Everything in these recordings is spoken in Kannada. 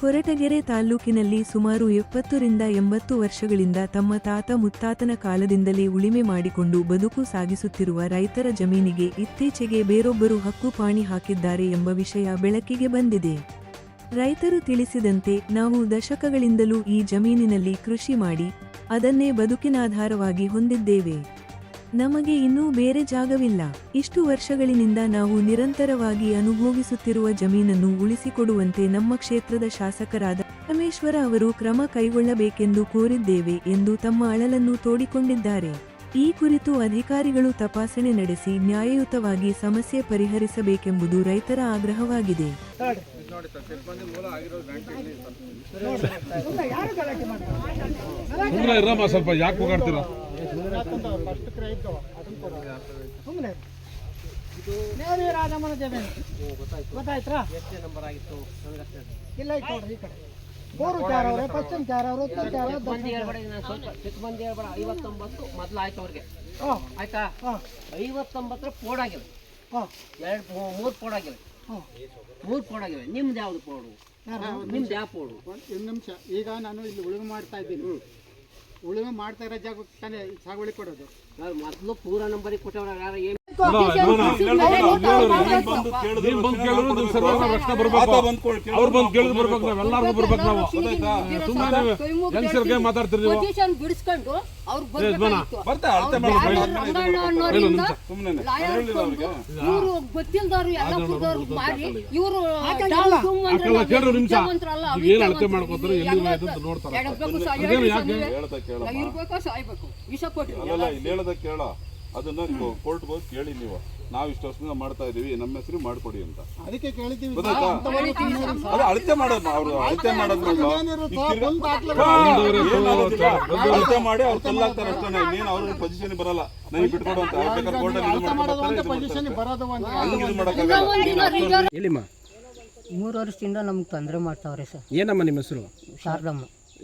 ಕೊರಟಗೆರೆ ತಾಲ್ಲೂಕಿನಲ್ಲಿ ಸುಮಾರು ಎಪ್ಪತ್ತರಿಂದ ಎಂಬತ್ತು ವರ್ಷಗಳಿಂದ ತಮ್ಮ ತಾತ ಮುತ್ತಾತನ ಕಾಲದಿಂದಲೇ ಉಳಿಮೆ ಮಾಡಿಕೊಂಡು ಬದುಕು ಸಾಗಿಸುತ್ತಿರುವ ರೈತರ ಜಮೀನಿಗೆ ಇತ್ತೀಚೆಗೆ ಬೇರೊಬ್ಬರು ಹಕ್ಕುಪಾಣಿ ಹಾಕಿದ್ದಾರೆ ಎಂಬ ವಿಷಯ ಬೆಳಕಿಗೆ ಬಂದಿದೆ. ರೈತರು ತಿಳಿಸಿದಂತೆ ನಾವು ದಶಕಗಳಿಂದಲೂ ಈ ಜಮೀನಿನಲ್ಲಿ ಕೃಷಿ ಮಾಡಿ, ಅದನ್ನೇ ಬದುಕಿನಾಧಾರವಾಗಿ ಹೊಂದಿದ್ದೇವೆ. ನಮಗೆ ಇನ್ನೂ ಬೇರೆ ಜಾಗವಿಲ್ಲ. ಇಷ್ಟು ವರ್ಷಗಳಿನಿಂದ ನಾವು ನಿರಂತರವಾಗಿ ಅನುಭೋಗಿಸುತ್ತಿರುವ ಜಮೀನನ್ನು ಉಳಿಸಿಕೊಡುವಂತೆ ನಮ್ಮ ಕ್ಷೇತ್ರದ ಶಾಸಕರಾದ ಪರಮೇಶ್ವರ ಅವರು ಕ್ರಮ ಕೈಗೊಳ್ಳಬೇಕೆಂದು ಕೋರಿದ್ದೇವೆ ಎಂದು ತಮ್ಮ ಅಳಲನ್ನು ತೋಡಿಕೊಂಡಿದ್ದಾರೆ. ಈ ಕುರಿತು ಅಧಿಕಾರಿಗಳು ತಪಾಸಣೆ ನಡೆಸಿ ನ್ಯಾಯಯುತವಾಗಿ ಸಮಸ್ಯೆ ಪರಿಹರಿಸಬೇಕೆಂಬುದು ರೈತರ ಆಗ್ರಹವಾಗಿದೆ. ಸ್ವಲ್ಪ. ಯಾಕೆ ಹೋಗಾಡ್ತೀರಾ ಸುಮ್ಮನೆ ನೇರಿ ರಾಜಮ್ಮನ ಜಮೀನು ಗೊತ್ತಾಯ್ತಾ ಇಲ್ಲ ಐತೆ ನೋಡ್ರಿ ಈ ಕಡೆ ಮೂರು ಚಾರ ಅವ್ರೆ ಪಶ್ಚಿಮ ಚಾರ ಅವರು ಉತ್ತರ ಚಾರ ಹೇಳ್ಬೇಡ ನಾನು ಸ್ವಲ್ಪ ಚಿಕ್ಕ ಹೇಳ್ಬೇಡ ಐವತ್ತೊಂಬತ್ತು ಮೊದ್ಲು ಆಯ್ತು ಅವ್ರಿಗೆ ಹಾಂ ಆಯ್ತಾ ಐವತ್ತೊಂಬತ್ತರ ಪೋಡ್ ಆಗಿವೆ ಹಾಂ ಎರಡು ಮೂರು ಪೋಡ್ ಆಗಿವೆ ಹಾಂ ಮೂರು ಪೋಡ್ ನಿಮ್ದು ಯಾವ್ದು ಪೋಡು ನಿಮ್ದು ಯಾವ ಪೋಡು ಒಂದು ನಿಮಿಷ ಈಗ ನಾನು ಇಲ್ಲಿ ಉಳುಮೆ ಮಾಡ್ತಾ ಇದ್ದೀನಿ ಉಳುಮೆ ಮಾಡ್ತಾ ಇರೋ ಜಾಗಕ್ಕೆ ತಾನೇ ಸಾಗುವಳಿ ಕೊಡೋದು. ಮೊದಲು ಪೂರ ನಂಬರಿಗೆ ಕೊಟ್ಟವ್ರು ಯಾರು? ಏನು ಅವ್ರು ಬಂದು ಕೇಳಿದ್ ಬರ್ಬೇಕು. ನಾವ್ ಎಲ್ಲಾರ್ಗು ಬರ್ಬೇಕು ನಾವು. ಸುಮ್ಮನೆ ಯಂಗ್ಸ್ಟರ್ಗೆ ಮಾತಾಡ್ತೀರಿ ನೀವು. ಪೊಸಿಷನ್ ಬಿಡಿಸ್ಕೊಂಡು ಅವ್ರು ಇವರು ಗೊತ್ತಿಲ್ದವ್ರು ಎಲ್ಲ ಕುಡ್ದವ್ರು ಮಾಡಿ ಇವರು ಅಕ್ಕಲ್ಲ ಕೇಳ್ರಿ ನಿಮಿಷ. ಏನ್ ಅಳತೆ ಮಾಡ್ಕೋತಾರೆ? ಎಲ್ಲಿ ಅಂತ ನೋಡ್ತಾರೆ. ಅದೇನು ಯಾಕೆ ಇರ್ಬೇಕು ಸಾಯ್ಬೇಕು. ವಿಷ ಕೊಟ್ರಿ. ಅದನ್ನ ಕೋರ್ಟ್ ಹೋಗಿ ಕೇಳಿ ನೀವು. ನಾವು ಇಷ್ಟು ವರ್ಷದಿಂದ ಮಾಡ್ತಾ ಇದೀವಿ ನಮ್ಮ ಹೆಸರು ಮಾಡ್ಕೊಡಿ ಅಂತ. ಅದಕ್ಕೆ ಕೇಳಿದ್ದೀವಿ ಗೊತ್ತಾಯ್ತಾ? ಅದೇ ಅಳತೆ ಮಾಡೋದು ಅವ್ರು ಅಳತೆ ಮಾಡೋದು ಅಳತೆ ಮಾಡಿ ಅವ್ರು ಕಲ್ಲಾಗ್ತಾರೆ ಅಷ್ಟೇ. ಇನ್ನೇನು ಅವ್ರ ಪೊಸಿಷನ್ ಬರಲ್ಲ. ನನಗೆ ಬಿಟ್ಕೊಡು ಅಂತ. ಬೇಕಾದ್ರೆ ಕೋರ್ಟಲ್ಲಿ ಮೂರು ವರ್ಷದಿಂದ ನಮ್ಗೆ ತೊಂದರೆ ಮಾಡ್ತಾವ್ರೆ ಸರ್. ಏನಮ್ಮ ನಿಮ್ಮ ಹೆಸರು? ಶಾರದಮ್ಮ.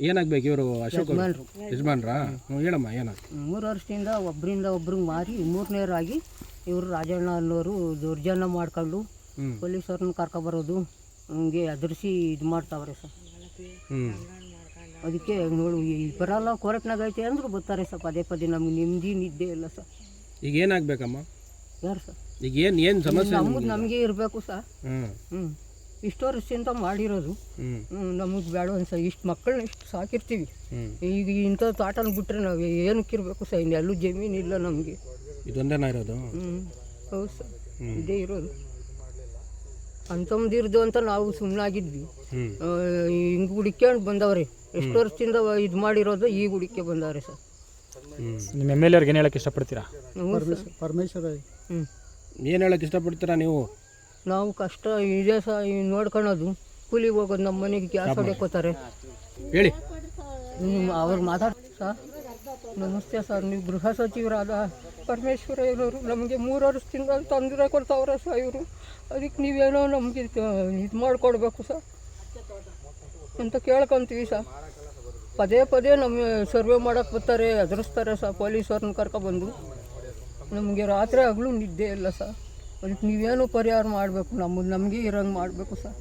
ಏನಾಗ್ಬೇಕು ಇವರು ಅಶೋಕ್? ಯಜಮಾನ್ರು. ಯಜಮಾನ್ರಾ? ಹ್ಞೂ ಹೇಳಮ್ಮ ಮೂರು ವರ್ಷದಿಂದ ಒಬ್ಬರಿಂದ ಒಬ್ರಿಗೆ ಮಾರಿ ಮೂರನೇರಾಗಿ ಇವರು ರಾಜಣ್ಣ ಅನ್ನೋರು ದೌರ್ಜನ್ಯ ಮಾಡ್ಕೊಂಡು. ಪೊಲೀಸರನ್ನ ಕರ್ಕೊಬರೋದು ಹಂಗೆ ಎದುರಿಸಿ ಇದು ಮಾಡ್ತಾವ್ರೆ ಸರ್. ಹ್ಞೂ ಅದಕ್ಕೆ ನೋಡು ಈ ಬರಲ್ಲ ಕೋರ್ಟ್ನಾಗ ಐತೆ ಅಂದ್ರೆ ಬರ್ತಾರೆ ಸರ್ ಪದೇ ಪದೇ ನಮ್ಗೆ ನೆಮ್ಮದಿ ನಿದ್ದೆ ಇಲ್ಲ ಸರ್. ಈಗ ಏನಾಗಬೇಕಮ್ಮ? ಯಾರು ಸರ್? ಈಗ ಏನು ಏನು ಸಮಸ್ಯೆ ನಮ್ಮದು ನಮಗೆ? ಇರಬೇಕು ಸರ್. ಹ್ಞೂ ಹ್ಞೂ ಇಷ್ಟು ವರ್ಷದಿಂದ ಮಾಡಿರೋದು. ನಮಗೆ ಬೇಡ ಅನ್ಸ ಇಷ್ಟು ಮಕ್ಕಳನ್ನ ಇಷ್ಟು ಸಾಕಿರ್ತೀವಿ. ಈಗ ಇಂಥ ತಾಟನ ಬಿಟ್ಟರೆ ನಾವು ಏನಕ್ಕಿರಬೇಕು ಸರ್ ಇನ್ನೆಲ್ಲೂ ಜಮೀನು ಇಲ್ಲ ನಮಗೆ. ಇದೊಂದೇನ ಇರೋದು? ಹೌದು ಸರ್ ಇದೇ ಇರೋದು. ಅಂತಮ್ದಿರ್ದು ಅಂತ ನಾವು ಸುಮ್ಮನಾಗಿದ್ವಿ ಹಿಂಗೆ ಹುಡುಕ್ಯಂಡು ಬಂದವ್ರೆ. ಎಷ್ಟು ವರ್ಷದಿಂದ ಇದು ಮಾಡಿರೋದು ಈಗ ಹುಡುಕಿ ಬಂದವ್ರೆ ಸರ್ ನಿಮ್ಮ ಎಂ ಎಲ್ ಎರ್ಗೆ ಏನು ಹೇಳಕ್ಕೆ ಇಷ್ಟಪಡ್ತೀರಾ? ಪರಮೇಶ್ವರ ಹ್ಞೂ ಏನು ಹೇಳಕ್ಕೆ ಇಷ್ಟಪಡ್ತೀರಾ ನೀವು? ನಾವು ಕಷ್ಟ ಇದೇ ಸಹ ನೋಡ್ಕೊಳೋದು. ಕೂಲಿಗೆ ಹೋಗೋದು ನಮ್ಮ ಮನೆಗೆ ಗ್ಯಾಸ್ ಹೊಡೆಕೋತಾರೆ. ಹೇಳಿ. ಅವ್ರು ಮಾತಾಡ್ ಸರ್ ನಮಸ್ತೆ ಸರ್ ನೀವು ಗೃಹ ಸಚಿವರಾದ ಪರಮೇಶ್ವರ ಇರೋರು ನಮಗೆ ಮೂರು ವರ್ಷದಿಂದ ತೊಂದರೆ ಕೊಡ್ತಾವ್ರೆ ಸರ್ ಇವರು. ಅದಕ್ಕೆ ನೀವೇನೋ ನಮಗೆ ಇದು ಮಾಡಿಕೊಡ್ಬೇಕು ಸರ್. ಅಂತ ಕೇಳ್ಕೊಂತೀವಿ ಸರ್. ಪದೇ ಪದೇ ನಮ್ಮ ಸರ್ವೆ ಮಾಡೋಕ್ಕೆ ಬರ್ತಾರೆ ಎದುರಿಸ್ತಾರೆ ಸರ್ ಪೊಲೀಸವ್ರನ್ನ ಕರ್ಕೊಬಂದು ನಮಗೆ ರಾತ್ರಿ ಹಗಲು ನಿದ್ದೆ ಇಲ್ಲ ಸರ್. ಅದಕ್ಕೆ ನೀವೇನು ಪರಿಹಾರ ಮಾಡಬೇಕು? ನಮ್ಮ ನಮಗೆ ಇರೋಂಗೆ ಮಾಡಬೇಕು ಸರ್.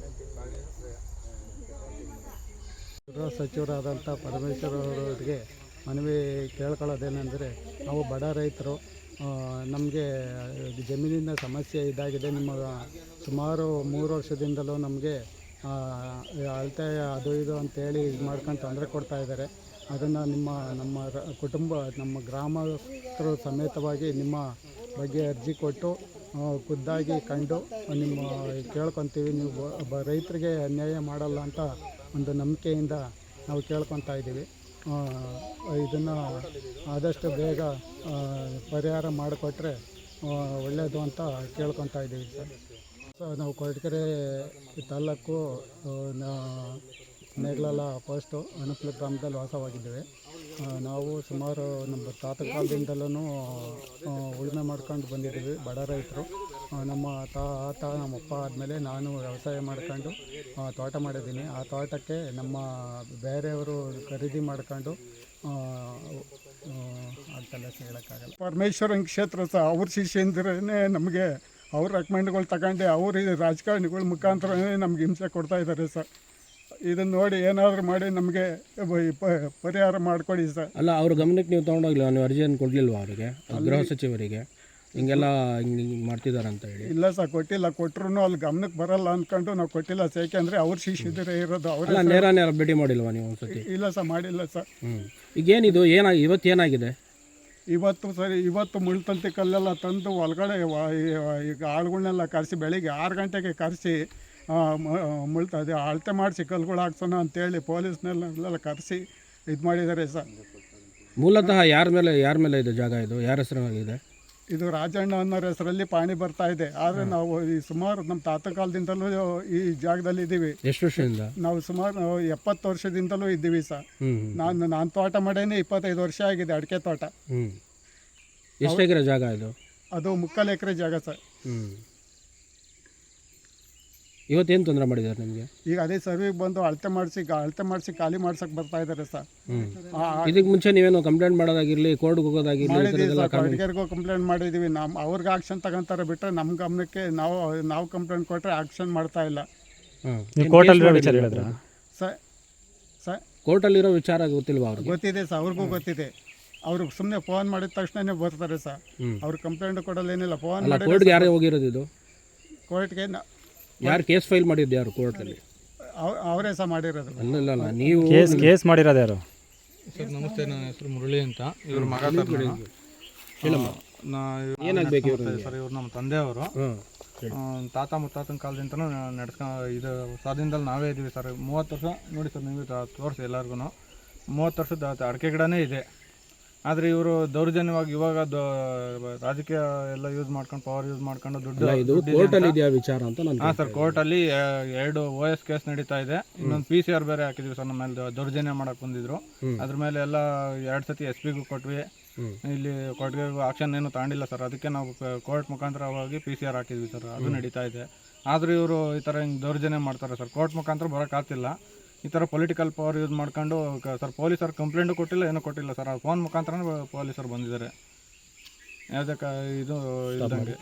ಗೃಹ ಸಚಿವರಾದಂಥ ಪರಮೇಶ್ವರ ಅವರಿಗೆ ಮನವಿ ಕೇಳ್ಕೊಳ್ಳೋದೇನೆಂದರೆ, ನಾವು ಬಡ ರೈತರು ನಮಗೆ ಜಮೀನಿನ ಸಮಸ್ಯೆ ಇದಾಗಿದೆ. ನಿಮ್ಮ ಸುಮಾರು ಮೂರು ವರ್ಷದಿಂದಲೂ ನಮಗೆ ಅಳತೆ ಅದು ಇದು ಅಂತೇಳಿ ಇದು ಮಾಡ್ಕೊಂಡು ತೊಂದರೆ ಕೊಡ್ತಾ ಇದ್ದಾರೆ. ಅದನ್ನು ನಿಮ್ಮ, ನಮ್ಮ ಕುಟುಂಬ, ನಮ್ಮ ಗ್ರಾಮಸ್ಥರು ಸಮೇತವಾಗಿ ನಿಮ್ಮ ಬಗ್ಗೆ ಅರ್ಜಿ ಕೊಟ್ಟು ಖುದ್ದಾಗಿ ಕಂಡು, ನಿಮ್ಮ ಕೇಳ್ಕೊತೀವಿ, ನೀವು ಬ- ರೈತರಿಗೆ ಅನ್ಯಾಯ ಮಾಡಲ್ಲ ಅಂತ ಒಂದು ನಂಬಿಕೆಯಿಂದ ನಾವು ಕೇಳ್ಕೊತಾ ಇದ್ದೀವಿ. ಇದನ್ನು ಆದಷ್ಟು ಬೇಗ ಪರಿಹಾರ ಮಾಡಿಕೊಟ್ರೆ ಒಳ್ಳೆಯದು ಅಂತ ಕೇಳ್ಕೊತಾ ಇದ್ದೀವಿ ಸರ್. ಸೊ ನಾವು ಕೊರಟಗೆರೆ ತಾಲ್ಲೂಕು ನೇಗ್ಲಲ ಪೋಸ್ಟು ಅನುಪ್ಲ ಗ್ರಾಮದಲ್ಲಿ ವಾಸವಾಗಿದ್ದೇವೆ. ನಾವು ಸುಮಾರು ನಮ್ಮ ತಾತ ಕಾಲದಿಂದಲೂ ಉಳುಮೆ ಮಾಡ್ಕೊಂಡು ಬಂದಿದ್ದೀವಿ, ಬಡ ರೈತರು. ನಮ್ಮ ತಾತ, ನಮ್ಮಪ್ಪ ಆದಮೇಲೆ ನಾನು ವ್ಯವಸಾಯ ಮಾಡ್ಕೊಂಡು ತೋಟ ಮಾಡಿದ್ದೀನಿ. ಆ ತೋಟಕ್ಕೆ ನಮ್ಮ ಬೇರೆಯವರು ಖರೀದಿ ಮಾಡ್ಕೊಂಡು ಅಂತೆಲ್ಲ ಹೇಳೋಕ್ಕಾಗಲ್ಲ. ಪರಮೇಶ್ವರನ ಕ್ಷೇತ್ರ ಸಹ ಅವ್ರ ಶಿಷ್ಯಂದ್ರೇ ನಮಗೆ ಅವ್ರ ರೆಕಮೆಂಡ್ಗಳು ತಗೊಂಡೆ, ಅವ್ರ ರಾಜಕಾರಣಿಗಳ ಮುಖಾಂತರನೇ ನಮ್ಗೆ ಹಿಂಸೆ ಕೊಡ್ತಾ ಇದ್ದಾರೆ ಸರ್. ಇದನ್ನ ನೋಡಿ ಏನಾದರೂ ಮಾಡಿ ನಮಗೆ ಪರಿಹಾರ ಮಾಡಿಕೊಡಿ ಸರ್. ಅಲ್ಲ ಅವ್ರ ಗಮನಕ್ಕೆ ನೀವು ತೊಗೊಂಡೋಗಿಲ್ಲ ನೀವು ಅರ್ಜಿಯನ್ನು ಕೊಡಲಿಲ್ವಾ ಅವರಿಗೆ? ಗೃಹ ಸಚಿವರಿಗೆ? ಹಿಂಗೆಲ್ಲ ಹಿಂಗೆ ಹಿಂಗೆ ಮಾಡ್ತಿದ್ದಾರೆ ಅಂತ ಹೇಳಿ. ಇಲ್ಲ ಸರ್ ಕೊಟ್ಟಿಲ್ಲ. ಕೊಟ್ಟರು ಅಲ್ಲಿ ಗಮನಕ್ಕೆ ಬರಲ್ಲ ಅಂದ್ಕೊಂಡು ನಾವು ಕೊಟ್ಟಿಲ್ಲ ಸರ್. ಯಾಕೆಂದರೆ ಅವ್ರ ಶಿಷ್ಯದಿರೇ ಇರೋದು ಅಲ್ಲ ಅವರೇ ನೇರ ನೇರ ಭೇಟಿ ಮಾಡಿಲ್ವಾ ನೀವು ಒಂದ್ಸತಿ? ಇಲ್ಲ ಸರ್ ಮಾಡಿಲ್ಲ ಸರ್. ಹ್ಞೂ ಈಗೇನಿದು? ಏನಾಗಿ ಇವತ್ತು ಏನಾಗಿದೆ? ಇವತ್ತು ಸರಿ ಇವತ್ತು ಮುಳ್ತಂತಿ ಕಲ್ಲೆಲ್ಲ ತಂದು ಒಳಗಡೆ ಈಗ ಆಳುಗಳನ್ನೆಲ್ಲ ಕರೆಸಿ ಬೆಳಿಗ್ಗೆ ಆರು ಗಂಟೆಗೆ ಕರೆಸಿ ಮುಳ್ತ ಇದೆ ಅಳತೆ ಮಾಡಿಸಿ ಕಲ್ಗಳು ಹಾಕ್ಸೋಣ ಅಂತೇಳಿ ಪೊಲೀಸ್ನೆಲ್ಲ ಕರೆಸಿ ಇದು ಮಾಡಿದ್ದಾರೆ ಸರ್. ಮೂಲತಃ ಯಾರ ಮೇಲೆ ಯಾರ ಮೇಲೆ ಇದೆ ಜಾಗ ಇದು? ಯಾರ ಹೆಸರಿನಾಗಿದೆ ಇದು ರಾಜಣ್ಣ ಅನ್ನೋರ ಹೆಸರಲ್ಲಿ ಪಾಣಿ ಬರ್ತಾ ಇದೆ. ಆದರೆ ನಾವು ಈ ಸುಮಾರು ನಮ್ಮ ತಾತ ಕಾಲದಿಂದಲೂ ಈ ಜಾಗದಲ್ಲಿ ಇದ್ದೀವಿ ಎಷ್ಟು ವರ್ಷದಿಂದ? ನಾವು ಸುಮಾರು ಎಪ್ಪತ್ತು ವರ್ಷದಿಂದಲೂ ಇದ್ದೀವಿ ಸರ್. ನಾನು ನಾನು ತೋಟ ಮಾಡೇನೆ ಇಪ್ಪತ್ತೈದು ವರ್ಷ ಆಗಿದೆ ಅಡಿಕೆ ತೋಟ. ಎಷ್ಟು ಎಕರೆ ಜಾಗ ಇದು? ಅದು ಮುಕ್ಕಾಲು ಎಕರೆ ಜಾಗ ಸರ್. ಹ್ಞೂ ಇವತ್ತೇನು ತೊಂದರೆ ಮಾಡಿದ್ದಾರೆ ನಿಮಗೆ? ಈಗ ಅದೇ ಸರ್ವಿಗೆ ಬಂದು ಅಳತೆ ಮಾಡಿಸಿ ಅಳತೆ ಮಾಡಿಸಿ ಖಾಲಿ ಮಾಡ್ಸಕ್ಕೆ ಬರ್ತಾ ಇದ್ದಾರೆ ಸರ್. ಇದಕ್ಕೆ ಮುಂಚೆ ನೀವೇನು ಕಂಪ್ಲೇಂಟ್ ಮಾಡೋದಾಗಿರಲಿ ಕೋರ್ಟ್ಗೆ ಹೋಗೋದಾಗಿರಲಿ ಸರ್ ಕೊರಟಗೆರೆಗೂ ಕಂಪ್ಲೇಂಟ್ ಮಾಡಿದ್ದೀವಿ ನಮ್ಮ ಅವ್ರಿಗೆ ಆಕ್ಷನ್ ತಗೊಂತಾರೆ ಬಿಟ್ಟರೆ ನಮ್ಮ ಗಮನಕ್ಕೆ ನಾವು ನಾವು ಕಂಪ್ಲೇಂಟ್ ಕೊಟ್ಟರೆ ಆಕ್ಷನ್ ಮಾಡ್ತಾ ಇಲ್ಲ. ಹಾಂ ನೀವು ಕೋರ್ಟಲ್ಲಿರೋ ವಿಚಾರ ಗೊತ್ತಿಲ್ವಾ ಅವ್ರಿಗೆ? ಗೊತ್ತಿದೆ ಸರ್ ಅವ್ರಿಗೂ ಗೊತ್ತಿದೆ. ಅವ್ರಿಗೆ ಸುಮ್ಮನೆ ಫೋನ್ ಮಾಡಿದ ತಕ್ಷಣನೇ ಬರ್ತಾರೆ ಸರ್. ಅವ್ರು ಕಂಪ್ಲೇಂಟ್ ಏನಿಲ್ಲ ಫೋನ್ ಮಾಡಿ ಕೋರ್ಟ್ಗೆ ಯಾರೇ ಹೋಗಿರೋದು ಇದು? ಕೋರ್ಟ್ಗೆ ಯಾರು ಕೇಸ್ ಫೈಲ್ ಮಾಡಿದ್ದು ಯಾರು ಕೋರ್ಟಲ್ಲಿ? ಅವರೇ ಸಹ ಮಾಡಿರೋದು. ಅಲ್ಲ ನೀವು ಕೇಸ್ ಕೇಸ್ ಮಾಡಿರೋದು ಯಾರು? ಸರ್ ನಮಸ್ತೆ ನನ್ನ ಹೆಸರು ಮುರಳಿ ಅಂತ. ಇವ್ರ ಮಗ ಸರ್ ನಾನು. ನಾ ಏನಾಗಬೇಕು ಸರ್ ಇವ್ರು ನಮ್ಮ ತಂದೆಯವರು. ಹಾಂ ಆ, ತಾತ ಮುತ್ತಾತನ ಕಾಲದಿಂದನೂ ನಡ್ಕ ಇದು ಸ್ವಾಧೀನದಲ್ಲಿ ನಾವೇ ಇದ್ದೀವಿ ಸರ್. ಮೂವತ್ತು ವರ್ಷ ನೋಡಿ ಸರ್ ನೀವು ತೋರಿಸಿ ಎಲ್ಲರಿಗೂ ಮೂವತ್ತು ವರ್ಷದ ಅಡಿಕೆ ಗಿಡನೇ ಇದೆ. ಆದರೆ ಇವರು ದೌರ್ಜನ್ಯವಾಗಿ ಇವಾಗ ರಾಜಕೀಯ ಎಲ್ಲ ಯೂಸ್ ಮಾಡ್ಕೊಂಡು ಪವರ್ ಯೂಸ್ ಮಾಡ್ಕೊಂಡು ದುಡ್ಡು ಕೋರ್ಟಲ್ಲಿ ಇದೆಯಾ ವಿಚಾರ ಅಂತ ಹಾಂ ಸರ್ ಕೋರ್ಟಲ್ಲಿ ಎರಡು ಓ ಎಸ್ ಕೇಸ್ ನಡೀತಾ ಇದೆ. ಇನ್ನೊಂದು ಪಿ ಸಿ ಆರ್ ಬೇರೆ ಹಾಕಿದ್ವಿ ಸರ್ ನಮ್ಮ ಮೇಲೆ ದೌರ್ಜನ್ಯ ಮಾಡಕ್ ಬಂದಿದ್ರು. ಅದ್ರ ಮೇಲೆ ಎಲ್ಲ ಎರಡು ಸತಿ ಎಸ್ ಪಿಗೂ ಕೊಟ್ವಿ. ಇಲ್ಲಿ ಕೊಟ್ಟಿಗೆ ಆಕ್ಷನ್ ಏನು ತಗೊಂಡಿಲ್ಲ ಸರ್. ಅದಕ್ಕೆ ನಾವು ಕೋರ್ಟ್ ಮುಖಾಂತರ ಹೋಗಿ ಪಿ ಸಿ ಆರ್ ಹಾಕಿದ್ವಿ ಸರ್. ಅದು ನಡೀತಾ ಇದೆ. ಆದ್ರೂ ಇವರು ಈ ತರ ಹಿಂಗ್ ದೌರ್ಜನ್ಯ ಮಾಡ್ತಾರೆ ಸರ್. ಕೋರ್ಟ್ ಮುಖಾಂತರ ಬರೋಕ್ಕಾಗ್ತಿಲ್ಲ ಈ ಥರ ಪೊಲಿಟಿಕಲ್ ಪವರ್ ಯೂಸ್ ಮಾಡ್ಕೊಂಡು ಸರ್ ಪೊಲೀಸರು ಕಂಪ್ಲೇಂಟು ಕೊಟ್ಟಿಲ್ಲ ಏನೂ ಕೊಟ್ಟಿಲ್ಲ ಸರ್ ಫೋನ್ ಮುಖಾಂತರ ಪೊಲೀಸರು ಬಂದಿದ್ದಾರೆ. ಯಾವುದಕ್ಕೆ ಇದು ಇಲ್ದಂಗೆ.